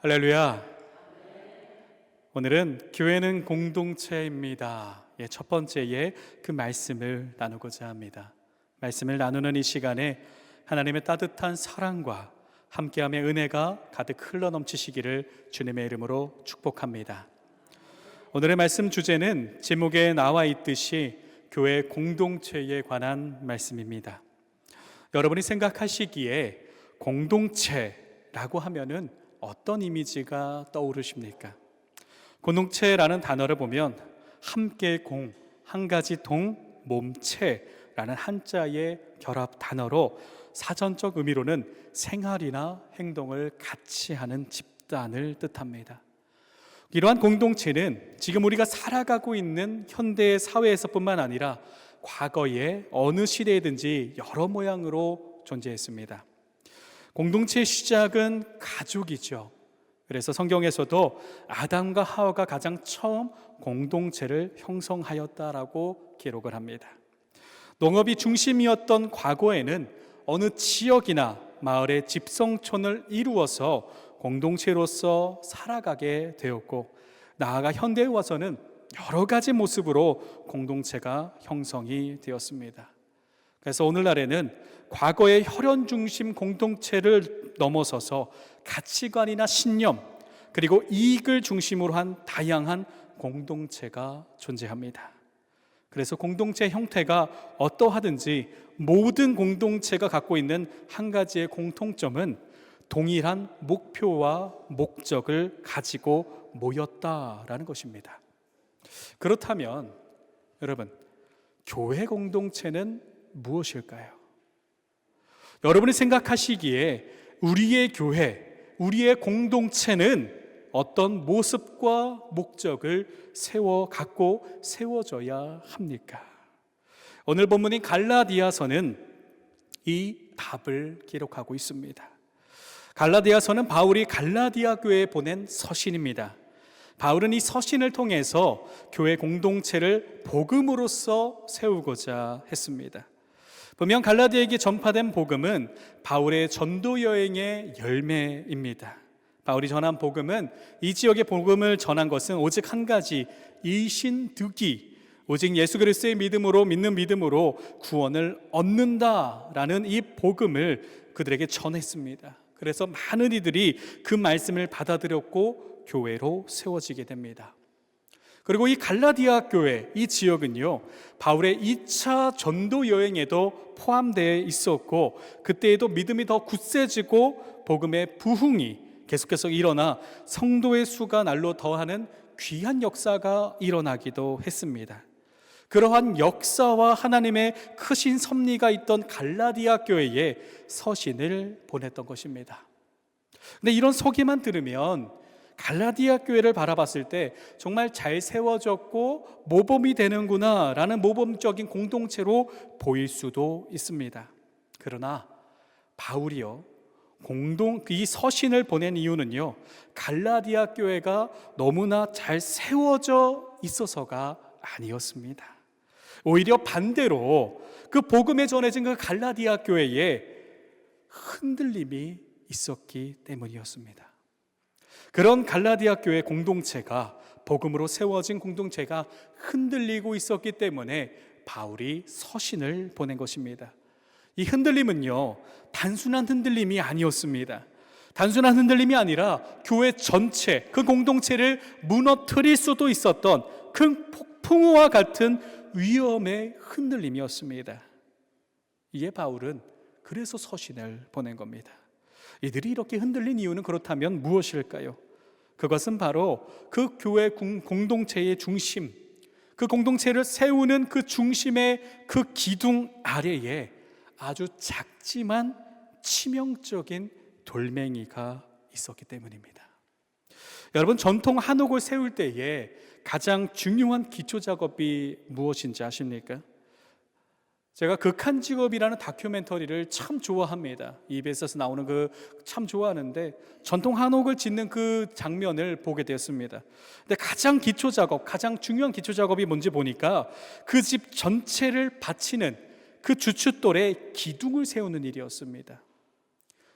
할렐루야. 오늘은 교회는 공동체입니다. 예, 첫 번째의 그 말씀을 나누고자 합니다. 말씀을 나누는 이 시간에 하나님의 따뜻한 사랑과 함께함의 은혜가 가득 흘러 넘치시기를 주님의 이름으로 축복합니다. 오늘의 말씀 주제는 제목에 나와 있듯이 교회 공동체에 관한 말씀입니다. 여러분이 생각하시기에 공동체라고 하면은 어떤 이미지가 떠오르십니까? 공동체라는 단어를 보면 함께 공, 한 가지 동, 몸체라는 한자의 결합 단어로 사전적 의미로는 생활이나 행동을 같이 하는 집단을 뜻합니다. 이러한 공동체는 지금 우리가 살아가고 있는 현대 사회에서뿐만 아니라 과거에 어느 시대에든지 여러 모양으로 존재했습니다. 공동체의 시작은 가족이죠. 그래서 성경에서도 아담과 하와가 가장 처음 공동체를 형성하였다라고 기록을 합니다. 농업이 중심이었던 과거에는 어느 지역이나 마을의 집성촌을 이루어서 공동체로서 살아가게 되었고 나아가 현대에 와서는 여러 가지 모습으로 공동체가 형성이 되었습니다. 그래서 오늘날에는 과거의 혈연 중심 공동체를 넘어서서 가치관이나 신념 그리고 이익을 중심으로 한 다양한 공동체가 존재합니다. 그래서 공동체 형태가 어떠하든지 모든 공동체가 갖고 있는 한 가지의 공통점은 동일한 목표와 목적을 가지고 모였다라는 것입니다. 그렇다면 여러분, 교회 공동체는 무엇일까요? 여러분이 생각하시기에 우리의 교회, 우리의 공동체는 어떤 모습과 목적을 세워 갖고 세워져야 합니까? 오늘 본문인 갈라디아서는 이 답을 기록하고 있습니다. 갈라디아서는 바울이 갈라디아 교회에 보낸 서신입니다. 바울은 이 서신을 통해서 교회 공동체를 복음으로써 세우고자 했습니다. 분명 갈라디아에게 전파된 복음은 바울의 전도 여행의 열매입니다. 바울이 전한 복음은 이 지역의 복음을 전한 것은 오직 한 가지 이신득이 오직 예수 그리스도의 믿음으로 믿는 믿음으로 구원을 얻는다라는 이 복음을 그들에게 전했습니다. 그래서 많은 이들이 그 말씀을 받아들였고 교회로 세워지게 됩니다. 그리고 이 갈라디아 교회 이 지역은요 바울의 2차 전도 여행에도 포함되어 있었고 그때에도 믿음이 더 굳세지고 복음의 부흥이 계속해서 일어나 성도의 수가 날로 더하는 귀한 역사가 일어나기도 했습니다. 그러한 역사와 하나님의 크신 섭리가 있던 갈라디아 교회에 서신을 보냈던 것입니다. 근데 이런 소개만 들으면 갈라디아 교회를 바라봤을 때 정말 잘 세워졌고 모범이 되는구나라는 모범적인 공동체로 보일 수도 있습니다. 그러나 바울이요 공동 이 서신을 보낸 이유는요 갈라디아 교회가 너무나 잘 세워져 있어서가 아니었습니다. 오히려 반대로 그 복음에 전해진 그 갈라디아 교회에 흔들림이 있었기 때문이었습니다. 그런 갈라디아 교회 공동체가 복음으로 세워진 공동체가 흔들리고 있었기 때문에 바울이 서신을 보낸 것입니다. 이 흔들림은요, 단순한 흔들림이 아니었습니다. 단순한 흔들림이 아니라 교회 전체, 그 공동체를 무너뜨릴 수도 있었던 큰 폭풍우와 같은 위험의 흔들림이었습니다. 이에 바울은 그래서 서신을 보낸 겁니다. 이들이 이렇게 흔들린 이유는 그렇다면 무엇일까요? 그것은 바로 그 교회 공동체의 중심, 그 공동체를 세우는 그 중심의 그 기둥 아래에 아주 작지만 치명적인 돌멩이가 있었기 때문입니다. 여러분, 전통 한옥을 세울 때에 가장 중요한 기초 작업이 무엇인지 아십니까? 제가 극한 직업이라는 다큐멘터리를 참 좋아합니다. EBS에서 나오는 그 참 좋아하는데 전통 한옥을 짓는 그 장면을 보게 되었습니다. 근데 가장 기초 작업, 가장 중요한 기초 작업이 뭔지 보니까 그 집 전체를 받치는 그 주춧돌에 기둥을 세우는 일이었습니다.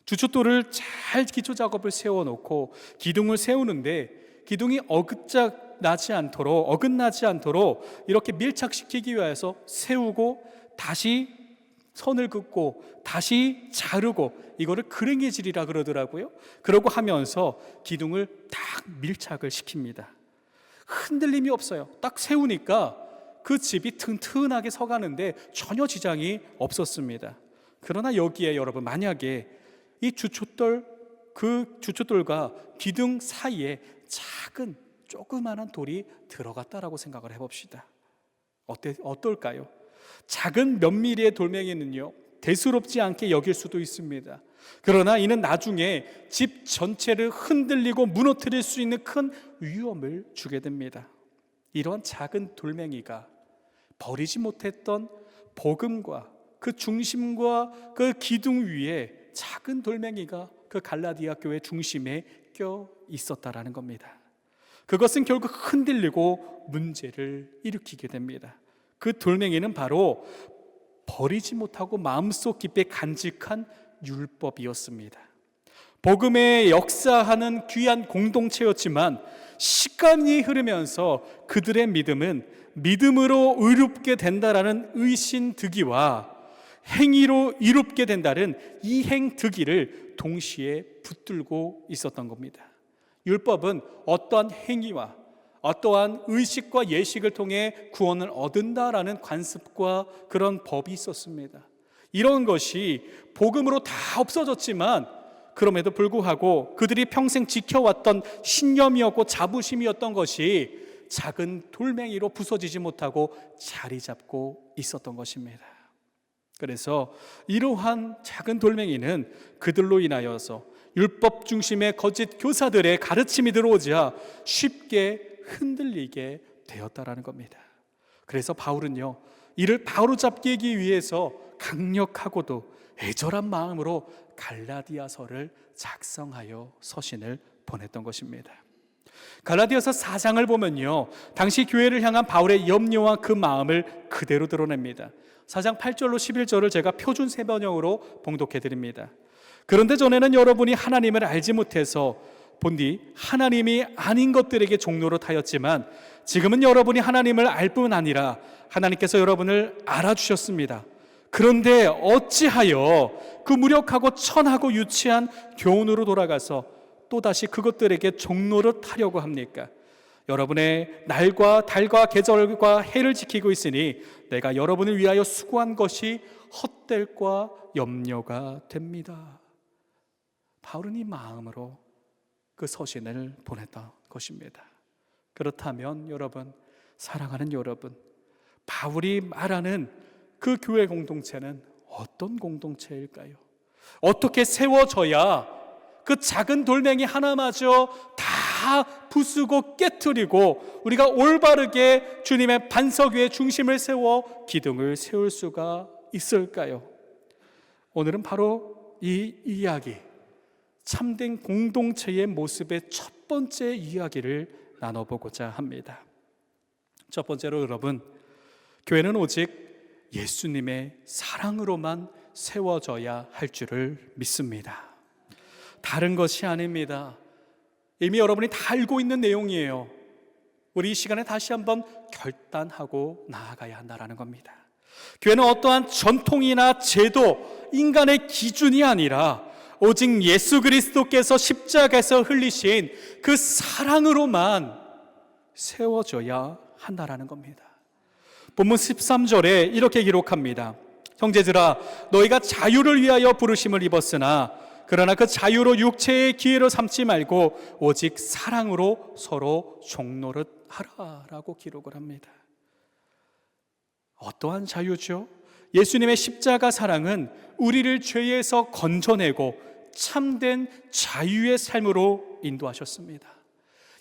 주춧돌을 잘 기초 작업을 세워 놓고 기둥을 세우는데 기둥이 어긋작 나지 않도록 어긋나지 않도록 이렇게 밀착시키기 위해서 세우고 다시 선을 긋고 다시 자르고 이거를 그랭이질이라 그러더라고요. 그러고 하면서 기둥을 딱 밀착을 시킵니다. 흔들림이 없어요. 딱 세우니까 그 집이 튼튼하게 서가는데 전혀 지장이 없었습니다. 그러나 여기에 여러분 만약에 이 주춧돌 그 주춧돌과 기둥 사이에 작은 조그마한 돌이 들어갔다라고 생각을 해봅시다. 어때 어떨까요? 작은 몇 미리의 돌멩이는요 대수롭지 않게 여길 수도 있습니다. 그러나 이는 나중에 집 전체를 흔들리고 무너뜨릴 수 있는 큰 위험을 주게 됩니다. 이러한 작은 돌멩이가 버리지 못했던 복음과 그 중심과 그 기둥 위에 작은 돌멩이가 그 갈라디아 교회 중심에 껴 있었다라는 겁니다. 그것은 결국 흔들리고 문제를 일으키게 됩니다. 그 돌멩이는 바로 버리지 못하고 마음속 깊이 간직한 율법이었습니다. 복음의 역사하는 귀한 공동체였지만 시간이 흐르면서 그들의 믿음은 믿음으로 의롭게 된다라는 의신 득이와 행위로 이롭게 된다는 이행 득이를 동시에 붙들고 있었던 겁니다. 율법은 어떠한 행위와 어떠한 의식과 예식을 통해 구원을 얻은다라는 관습과 그런 법이 있었습니다. 이런 것이 복음으로 다 없어졌지만 그럼에도 불구하고 그들이 평생 지켜왔던 신념이었고 자부심이었던 것이 작은 돌멩이로 부서지지 못하고 자리 잡고 있었던 것입니다. 그래서 이러한 작은 돌멩이는 그들로 인하여서 율법 중심의 거짓 교사들의 가르침이 들어오자 쉽게 흔들리게 되었다라는 겁니다. 그래서 바울은요, 이를 바로 잡기 위해서 강력하고도 애절한 마음으로 갈라디아서를 작성하여 서신을 보냈던 것입니다. 갈라디아서 4장을 보면요. 당시 교회를 향한 바울의 염려와 그 마음을 그대로 드러냅니다. 4장 8절로 11절을 제가 표준 세번역으로 봉독해 드립니다. 그런데 전에는 여러분이 하나님을 알지 못해서 본디 하나님이 아닌 것들에게 종로로 타였지만 지금은 여러분이 하나님을 알 뿐 아니라 하나님께서 여러분을 알아주셨습니다. 그런데 어찌하여 그 무력하고 천하고 유치한 교훈으로 돌아가서 또다시 그것들에게 종로를 타려고 합니까? 여러분의 날과 달과 계절과 해를 지키고 있으니 내가 여러분을 위하여 수고한 것이 헛될과 염려가 됩니다. 바울은 이 마음으로 그 서신을 보냈던 것입니다. 그렇다면 여러분, 사랑하는 여러분, 바울이 말하는 그 교회 공동체는 어떤 공동체일까요? 어떻게 세워져야 그 작은 돌멩이 하나마저 다 부수고 깨뜨리고 우리가 올바르게 주님의 반석 위에 중심을 세워 기둥을 세울 수가 있을까요? 오늘은 바로 이 이야기, 참된 공동체의 모습의 첫 번째 이야기를 나눠보고자 합니다. 첫 번째로 여러분, 교회는 오직 예수님의 사랑으로만 세워져야 할 줄을 믿습니다. 다른 것이 아닙니다. 이미 여러분이 다 알고 있는 내용이에요. 우리 이 시간에 다시 한번 결단하고 나아가야 한다라는 겁니다. 교회는 어떠한 전통이나 제도, 인간의 기준이 아니라 오직 예수 그리스도께서 십자가에서 흘리신 그 사랑으로만 세워져야 한다라는 겁니다. 본문 13절에 이렇게 기록합니다. 형제들아 너희가 자유를 위하여 부르심을 입었으나 그러나 그 자유로 육체의 기회로 삼지 말고 오직 사랑으로 서로 종노릇 하라라고 기록을 합니다. 어떠한 자유죠? 예수님의 십자가 사랑은 우리를 죄에서 건져내고 참된 자유의 삶으로 인도하셨습니다.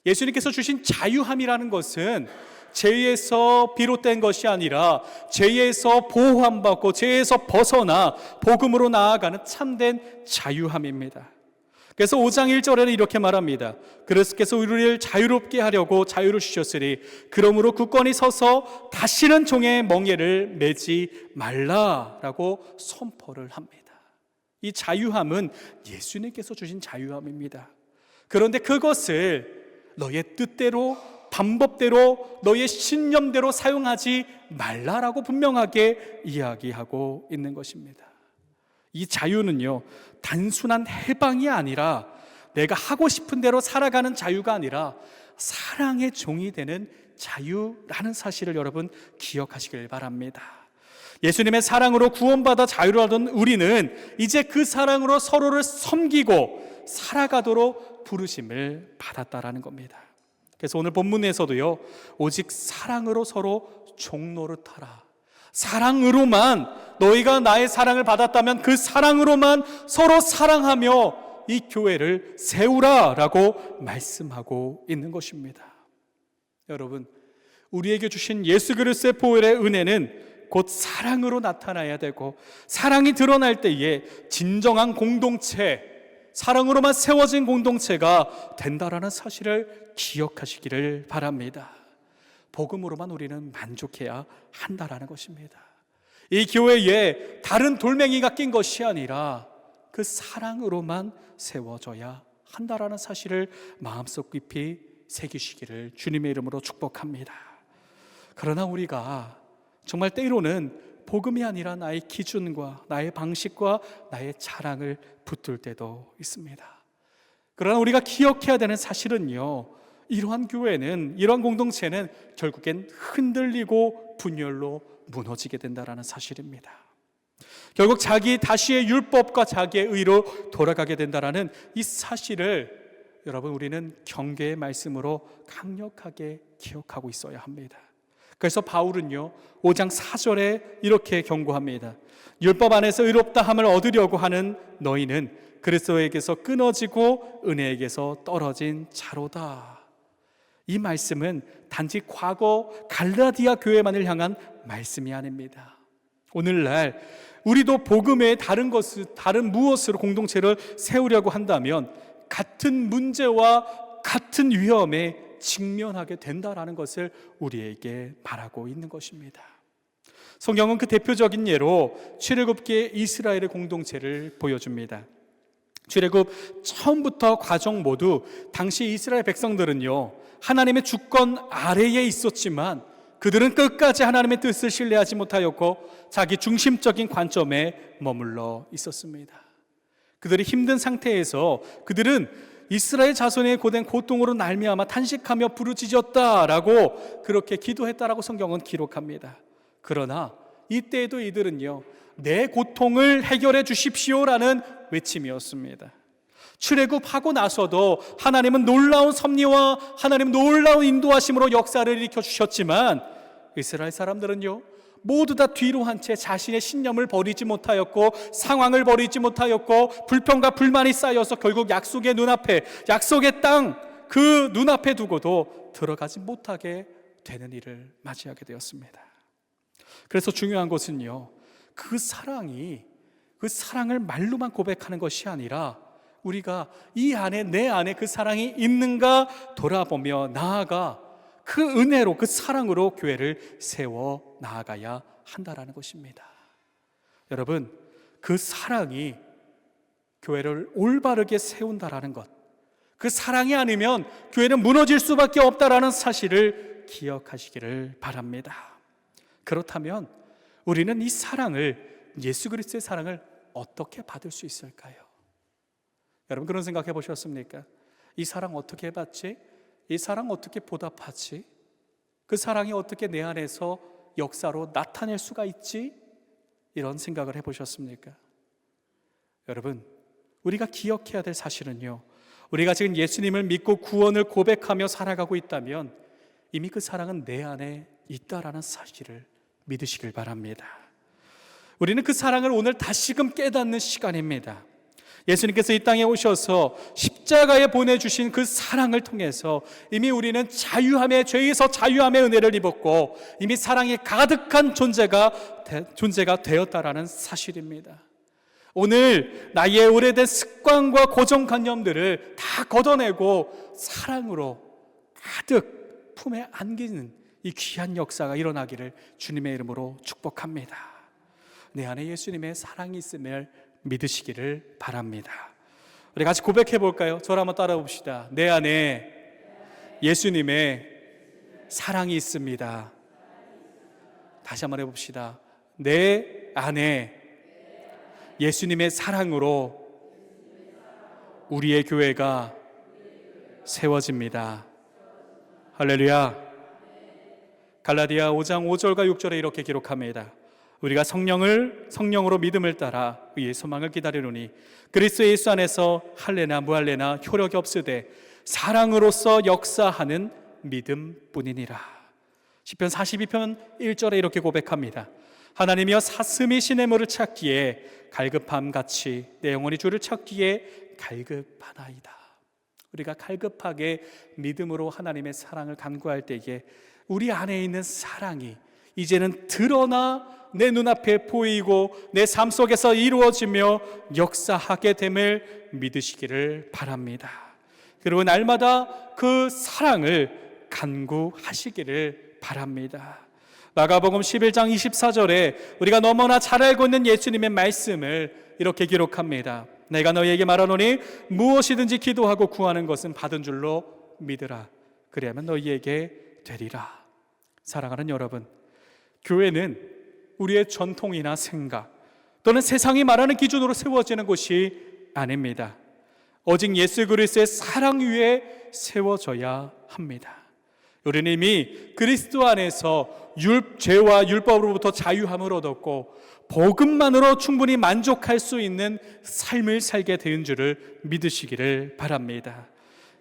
예수님께서 주신 자유함이라는 것은 죄에서 비롯된 것이 아니라 죄에서 보호함 받고 죄에서 벗어나 복음으로 나아가는 참된 자유함입니다. 그래서 5장 1절에는 이렇게 말합니다. 그리스께서 우리를 자유롭게 하려고 자유를 주셨으니 그러므로 굳건히 서서 다시는 종의 멍에를 매지 말라라고 선포를 합니다. 이 자유함은 예수님께서 주신 자유함입니다. 그런데 그것을 너의 뜻대로 방법대로 너의 신념대로 사용하지 말라라고 분명하게 이야기하고 있는 것입니다. 이 자유는요, 단순한 해방이 아니라 내가 하고 싶은 대로 살아가는 자유가 아니라 사랑의 종이 되는 자유라는 사실을 여러분 기억하시길 바랍니다. 예수님의 사랑으로 구원받아 자유를 얻은 우리는 이제 그 사랑으로 서로를 섬기고 살아가도록 부르심을 받았다라는 겁니다. 그래서 오늘 본문에서도요, 오직 사랑으로 서로 종노릇하라. 사랑으로만 너희가 나의 사랑을 받았다면 그 사랑으로만 서로 사랑하며 이 교회를 세우라라고 말씀하고 있는 것입니다. 여러분, 우리에게 주신 예수 그리스도의 보혈의 은혜는 곧 사랑으로 나타나야 되고 사랑이 드러날 때에 진정한 공동체, 사랑으로만 세워진 공동체가 된다라는 사실을 기억하시기를 바랍니다. 복음으로만 우리는 만족해야 한다라는 것입니다. 이 교회에 다른 돌멩이가 낀 것이 아니라 그 사랑으로만 세워져야 한다라는 사실을 마음속 깊이 새기시기를 주님의 이름으로 축복합니다. 그러나 우리가 정말 때로는 복음이 아니라 나의 기준과 나의 방식과 나의 자랑을 붙들 때도 있습니다. 그러나 우리가 기억해야 되는 사실은요. 이러한 교회는 이러한 공동체는 결국엔 흔들리고 분열로 무너지게 된다라는 사실입니다. 결국 자기 다시의 율법과 자기의 의로 돌아가게 된다라는 이 사실을 여러분 우리는 경계의 말씀으로 강력하게 기억하고 있어야 합니다. 그래서 바울은요, 5장 4절에 이렇게 경고합니다. 율법 안에서 의롭다 함을 얻으려고 하는 너희는 그리스도에게서 끊어지고 은혜에게서 떨어진 자로다. 이 말씀은 단지 과거 갈라디아 교회만을 향한 말씀이 아닙니다. 오늘날 우리도 복음의 다른 것을 다른 무엇으로 공동체를 세우려고 한다면 같은 문제와 같은 위험에 직면하게 된다라는 것을 우리에게 말하고 있는 것입니다. 성경은 그 대표적인 예로 출애굽기의 이스라엘의 공동체를 보여줍니다. 출애굽 처음부터 과정 모두 당시 이스라엘 백성들은요 하나님의 주권 아래에 있었지만 그들은 끝까지 하나님의 뜻을 신뢰하지 못하였고 자기 중심적인 관점에 머물러 있었습니다. 그들이 힘든 상태에서 그들은 이스라엘 자손의 고된 고통으로 날미암아 탄식하며 부르짖었다라고 그렇게 기도했다라고 성경은 기록합니다. 그러나 이때에도 이들은요 내 고통을 해결해 주십시오라는 외침이었습니다. 출애굽하고 나서도 하나님은 놀라운 섭리와 하나님 놀라운 인도하심으로 역사를 일으켜 주셨지만 이스라엘 사람들은요 모두 다 뒤로 한 채 자신의 신념을 버리지 못하였고 상황을 버리지 못하였고 불평과 불만이 쌓여서 결국 약속의 눈앞에 약속의 땅 그 눈앞에 두고도 들어가지 못하게 되는 일을 맞이하게 되었습니다. 그래서 중요한 것은요. 그 사랑이 그 사랑을 말로만 고백하는 것이 아니라 우리가 이 안에 내 안에 그 사랑이 있는가 돌아보며 나아가 그 은혜로 그 사랑으로 교회를 세워 나아가야 한다라는 것입니다. 여러분, 그 사랑이 교회를 올바르게 세운다라는 것. 그 사랑이 아니면 교회는 무너질 수밖에 없다라는 사실을 기억하시기를 바랍니다. 그렇다면 우리는 이 사랑을 예수 그리스도의 사랑을 어떻게 받을 수 있을까요? 여러분 그런 생각해 보셨습니까? 이 사랑 어떻게 받지? 이 사랑 어떻게 보답하지? 그 사랑이 어떻게 내 안에서 역사로 나타낼 수가 있지? 이런 생각을 해보셨습니까? 여러분, 우리가 기억해야 될 사실은요. 우리가 지금 예수님을 믿고 구원을 고백하며 살아가고 있다면 이미 그 사랑은 내 안에 있다라는 사실을 믿으시길 바랍니다. 우리는 그 사랑을 오늘 다시금 깨닫는 시간입니다. 예수님께서 이 땅에 오셔서 십자가에 보내주신 그 사랑을 통해서 이미 우리는 자유함의 죄에서 자유함의 은혜를 입었고 이미 사랑이 가득한 존재가 존재가 되었다라는 사실입니다. 오늘 나의 오래된 습관과 고정관념들을 다 걷어내고 사랑으로 가득 품에 안기는 이 귀한 역사가 일어나기를 주님의 이름으로 축복합니다. 내 안에 예수님의 사랑이 있음을 믿으시기를 바랍니다. 우리 같이 고백해 볼까요? 저를 한번 따라 봅시다. 내 안에 예수님의 사랑이 있습니다. 다시 한번 해봅시다. 내 안에 예수님의 사랑으로 우리의 교회가 세워집니다. 할렐루야. 갈라디아 5장 5절과 6절에 이렇게 기록합니다. 우리가 성령을 성령으로 믿음을 따라 의의 소망을 기다리노니 그리스도 예수 안에서 할례나 무할례나 효력이 없으되 사랑으로서 역사하는 믿음뿐이니라. 시편 42편 1절에 이렇게 고백합니다. 하나님이여 사슴이 시냇물을 찾기에 갈급함 같이 내 영혼이 주를 찾기에 갈급하나이다. 우리가 갈급하게 믿음으로 하나님의 사랑을 간구할 때에 우리 안에 있는 사랑이 이제는 드러나 내 눈앞에 보이고 내 삶 속에서 이루어지며 역사하게 됨을 믿으시기를 바랍니다. 그리고 날마다 그 사랑을 간구하시기를 바랍니다. 마가복음 11장 24절에 우리가 너무나 잘 알고 있는 예수님의 말씀을 이렇게 기록합니다. 내가 너희에게 말하노니 무엇이든지 기도하고 구하는 것은 받은 줄로 믿으라. 그리하면 너희에게 되리라. 사랑하는 여러분, 교회는 우리의 전통이나 생각 또는 세상이 말하는 기준으로 세워지는 곳이 아닙니다. 오직 예수 그리스도의 사랑 위에 세워져야 합니다. 우리는 이미 그리스도 안에서 율, 죄와 율법으로부터 자유함을 얻었고 복음만으로 충분히 만족할 수 있는 삶을 살게 된 줄을 믿으시기를 바랍니다.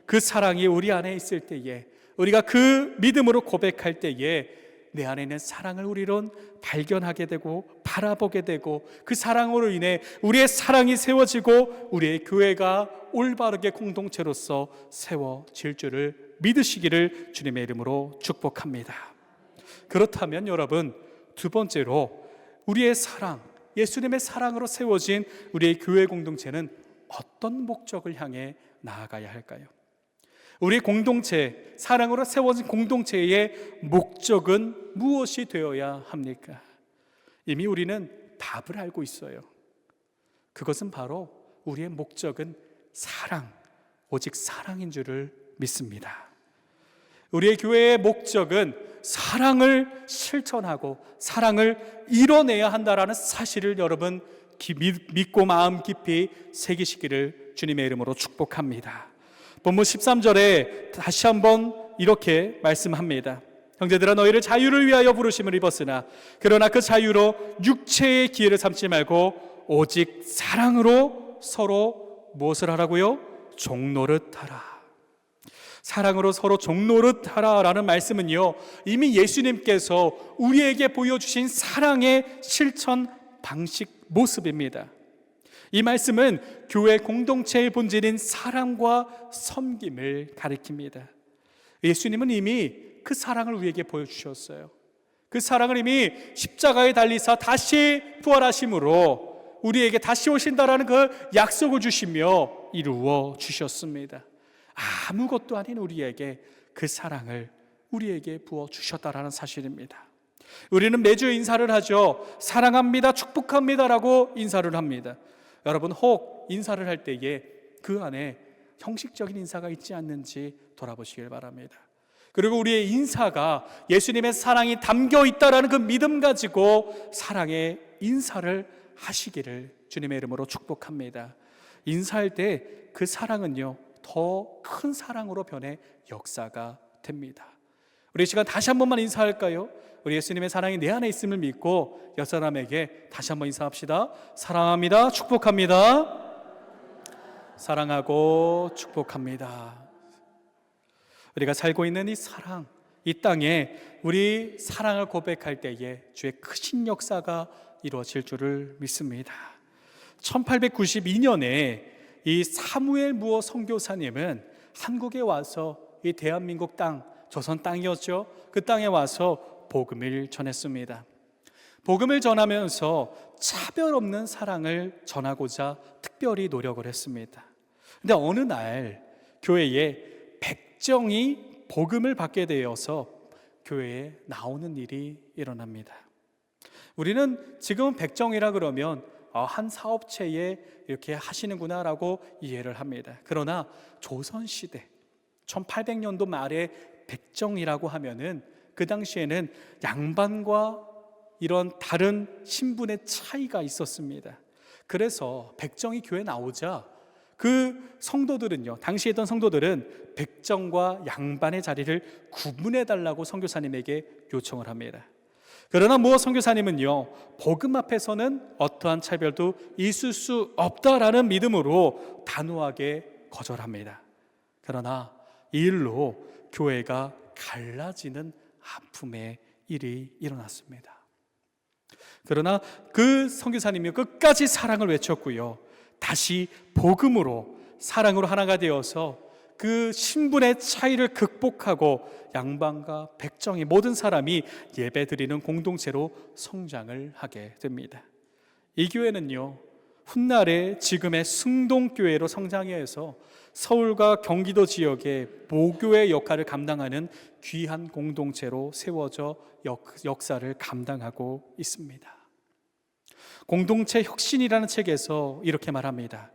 그 사랑이 우리 안에 있을 때에 우리가 그 믿음으로 고백할 때에 내 안에 있는 사랑을 우리론 발견하게 되고 바라보게 되고 그 사랑으로 인해 우리의 사랑이 세워지고 우리의 교회가 올바르게 공동체로서 세워질 줄을 믿으시기를 주님의 이름으로 축복합니다. 그렇다면 여러분 두 번째로 우리의 사랑, 예수님의 사랑으로 세워진 우리의 교회 공동체는 어떤 목적을 향해 나아가야 할까요? 우리 공동체, 사랑으로 세워진 공동체의 목적은 무엇이 되어야 합니까? 이미 우리는 답을 알고 있어요. 그것은 바로 우리의 목적은 사랑, 오직 사랑인 줄을 믿습니다. 우리의 교회의 목적은 사랑을 실천하고 사랑을 이뤄내야 한다라는 사실을 여러분 믿고 마음 깊이 새기시기를 주님의 이름으로 축복합니다. 본문 13절에 다시 한번 이렇게 말씀합니다. 형제들아 너희를 자유를 위하여 부르심을 입었으나 그러나 그 자유로 육체의 기회를 삼지 말고 오직 사랑으로 서로 무엇을 하라고요? 종노릇 하라. 사랑으로 서로 종노릇 하라라는 말씀은요. 이미 예수님께서 우리에게 보여주신 사랑의 실천 방식 모습입니다. 이 말씀은 교회 공동체의 본질인 사랑과 섬김을 가리킵니다. 예수님은 이미 그 사랑을 우리에게 보여주셨어요. 그 사랑을 이미 십자가에 달리사 다시 부활하심으로 우리에게 다시 오신다라는 그 약속을 주시며 이루어 주셨습니다. 아무것도 아닌 우리에게 그 사랑을 우리에게 부어 주셨다라는 사실입니다. 우리는 매주 인사를 하죠. 사랑합니다, 축복합니다라고 인사를 합니다. 여러분 혹 인사를 할 때에 그 안에 형식적인 인사가 있지 않는지 돌아보시길 바랍니다. 그리고 우리의 인사가 예수님의 사랑이 담겨 있다라는 그 믿음 가지고 사랑의 인사를 하시기를 주님의 이름으로 축복합니다. 인사할 때 그 사랑은요 더 큰 사랑으로 변해 역사가 됩니다. 우리 시간 다시 한 번만 인사할까요? 우리 예수님의 사랑이 내 안에 있음을 믿고 옆 사람에게 다시 한번 인사합시다. 사랑합니다. 축복합니다. 사랑하고 축복합니다. 우리가 살고 있는 이 사랑, 이 땅에 우리 사랑을 고백할 때에 주의 크신 역사가 이루어질 줄을 믿습니다. 1892년에 이 사무엘 무어 선교사님은 한국에 와서 이 대한민국 땅, 조선 땅이었죠. 그 땅에 와서 복음을 전했습니다. 복음을 전하면서 차별 없는 사랑을 전하고자 특별히 노력을 했습니다. 근데 어느 날 교회에 백정이 복음을 받게 되어서 교회에 나오는 일이 일어납니다. 우리는 지금 백정이라 그러면 어, 한 사업체에 이렇게 하시는구나라고 이해를 합니다. 그러나 조선 시대 1800년도 말에 백정이라고 하면은 그 당시에는 양반과 이런 다른 신분의 차이가 있었습니다. 그래서 백정이 교회 나오자 그 성도들은요, 당시에 있던 성도들은 백정과 양반의 자리를 구분해 달라고 선교사님에게 요청을 합니다. 그러나 무엇 선교사님은요, 복음 앞에서는 어떠한 차별도 있을 수 없다라는 믿음으로 단호하게 거절합니다. 그러나 이 일로 교회가 갈라지는 아픔의 일이 일어났습니다. 그러나 그 선교사님이 끝까지 사랑을 외쳤고요. 다시 복음으로 사랑으로 하나가 되어서 그 신분의 차이를 극복하고 양반과 백정이 모든 사람이 예배드리는 공동체로 성장을 하게 됩니다. 이 교회는요. 훗날에 지금의 승동교회로 성장해서 서울과 경기도 지역의 모교의 역할을 감당하는 귀한 공동체로 세워져 역, 역사를 감당하고 있습니다. 공동체 혁신이라는 책에서 이렇게 말합니다.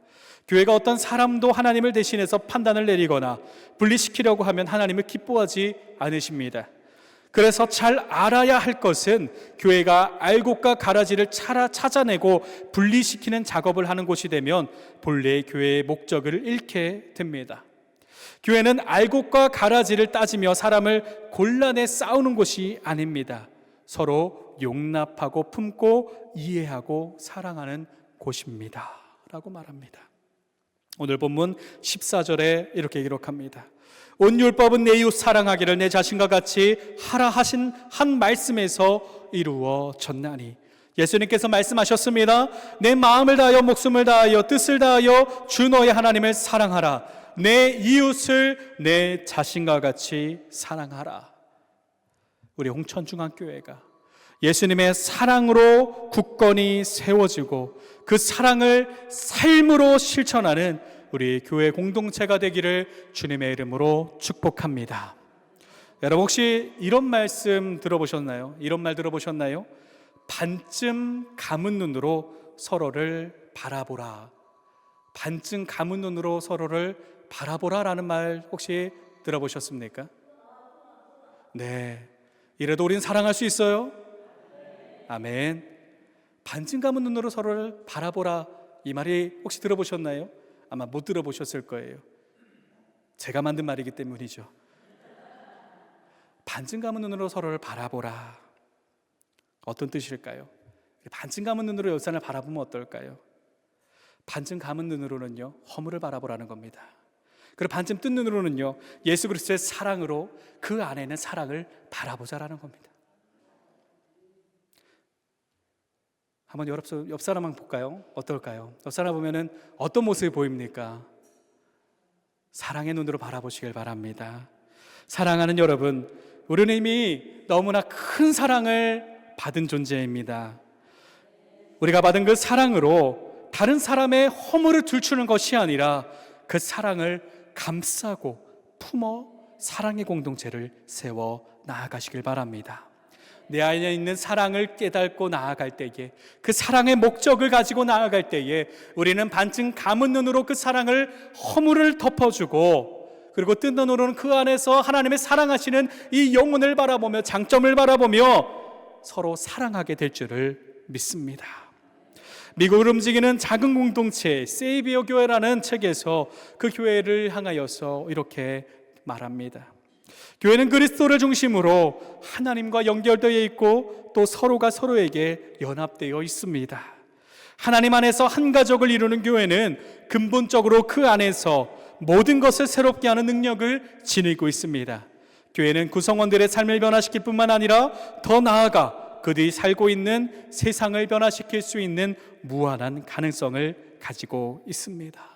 교회가 어떤 사람도 하나님을 대신해서 판단을 내리거나 분리시키려고 하면 하나님을 기뻐하지 않으십니다. 그래서 잘 알아야 할 것은 교회가 알곡과 가라지를 찾아내고 분리시키는 작업을 하는 곳이 되면 본래의 교회의 목적을 잃게 됩니다. 교회는 알곡과 가라지를 따지며 사람을 곤란해 싸우는 곳이 아닙니다. 서로 용납하고 품고 이해하고 사랑하는 곳입니다. 라고 말합니다. 오늘 본문 14절에 이렇게 기록합니다. 온 율법은 내 이웃 사랑하기를 내 자신과 같이 하라 하신 한 말씀에서 이루어졌나니 예수님께서 말씀하셨습니다. 내 마음을 다하여 목숨을 다하여 뜻을 다하여 주 너의 하나님을 사랑하라. 내 이웃을 내 자신과 같이 사랑하라. 우리 홍천중앙교회가 예수님의 사랑으로 굳건히 세워지고 그 사랑을 삶으로 실천하는 우리 교회 공동체가 되기를 주님의 이름으로 축복합니다. 여러분 혹시 이런 말씀 들어보셨나요? 이런 말 들어보셨나요? 반쯤 감은 눈으로 서로를 바라보라. 반쯤 감은 눈으로 서로를 바라보라라는 말 혹시 들어보셨습니까? 네. 이래도 우린 사랑할 수 있어요? 아멘. 반쯤 감은 눈으로 서로를 바라보라. 이 말이 혹시 들어보셨나요? 아마 못 들어보셨을 거예요. 제가 만든 말이기 때문이죠. 반쯤 감은 눈으로 서로를 바라보라. 어떤 뜻일까요? 반쯤 감은 눈으로 열산을 바라보면 어떨까요? 반쯤 감은 눈으로는요, 허물을 바라보라는 겁니다. 그리고 반쯤 뜬 눈으로는요, 예수 그리스도의 사랑으로 그 안에는 사랑을 바라보자라는 겁니다. 한번 옆, 옆 사람 한번 볼까요? 어떨까요? 옆 사람 보면은 어떤 모습이 보입니까? 사랑의 눈으로 바라보시길 바랍니다. 사랑하는 여러분, 우리는 이미 너무나 큰 사랑을 받은 존재입니다. 우리가 받은 그 사랑으로 다른 사람의 허물을 들추는 것이 아니라 그 사랑을 감싸고 품어 사랑의 공동체를 세워 나아가시길 바랍니다. 내 안에 있는 사랑을 깨닫고 나아갈 때에 그 사랑의 목적을 가지고 나아갈 때에 우리는 반쯤 감은 눈으로 그 사랑을 허물을 덮어주고 그리고 뜬 눈으로는 그 안에서 하나님의 사랑하시는 이 영혼을 바라보며 장점을 바라보며 서로 사랑하게 될 줄을 믿습니다. 미국을 움직이는 작은 공동체 세이비어 교회라는 책에서 그 교회를 향하여서 이렇게 말합니다. 교회는 그리스도를 중심으로 하나님과 연결되어 있고 또 서로가 서로에게 연합되어 있습니다. 하나님 안에서 한 가족을 이루는 교회는 근본적으로 그 안에서 모든 것을 새롭게 하는 능력을 지니고 있습니다. 교회는 구성원들의 삶을 변화시킬 뿐만 아니라 더 나아가 그들이 살고 있는 세상을 변화시킬 수 있는 무한한 가능성을 가지고 있습니다.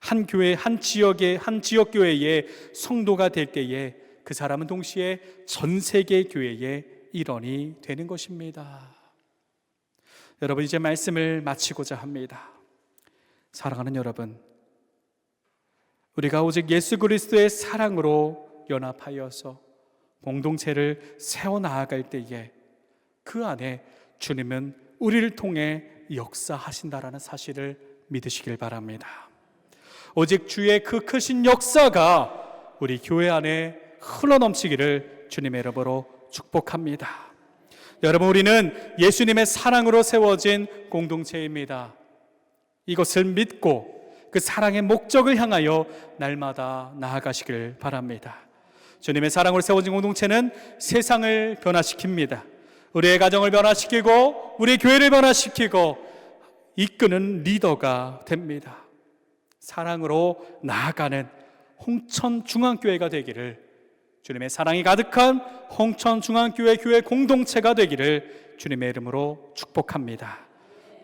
한 교회, 한 지역의 한 지역 교회의 성도가 될 때에 그 사람은 동시에 전 세계 교회의 일원이 되는 것입니다. 여러분 이제 말씀을 마치고자 합니다. 사랑하는 여러분, 우리가 오직 예수 그리스도의 사랑으로 연합하여서 공동체를 세워 나아갈 때에 그 안에 주님은 우리를 통해 역사하신다라는 사실을 믿으시길 바랍니다. 오직 주의 그 크신 역사가 우리 교회 안에 흘러넘치기를 주님의 이름으로 축복합니다. 여러분, 우리는 예수님의 사랑으로 세워진 공동체입니다. 이것을 믿고 그 사랑의 목적을 향하여 날마다 나아가시길 바랍니다. 주님의 사랑으로 세워진 공동체는 세상을 변화시킵니다. 우리의 가정을 변화시키고 우리 교회를 변화시키고 이끄는 리더가 됩니다. 사랑으로 나아가는 홍천 중앙교회가 되기를 주님의 사랑이 가득한 홍천 중앙교회 교회 공동체가 되기를 주님의 이름으로 축복합니다.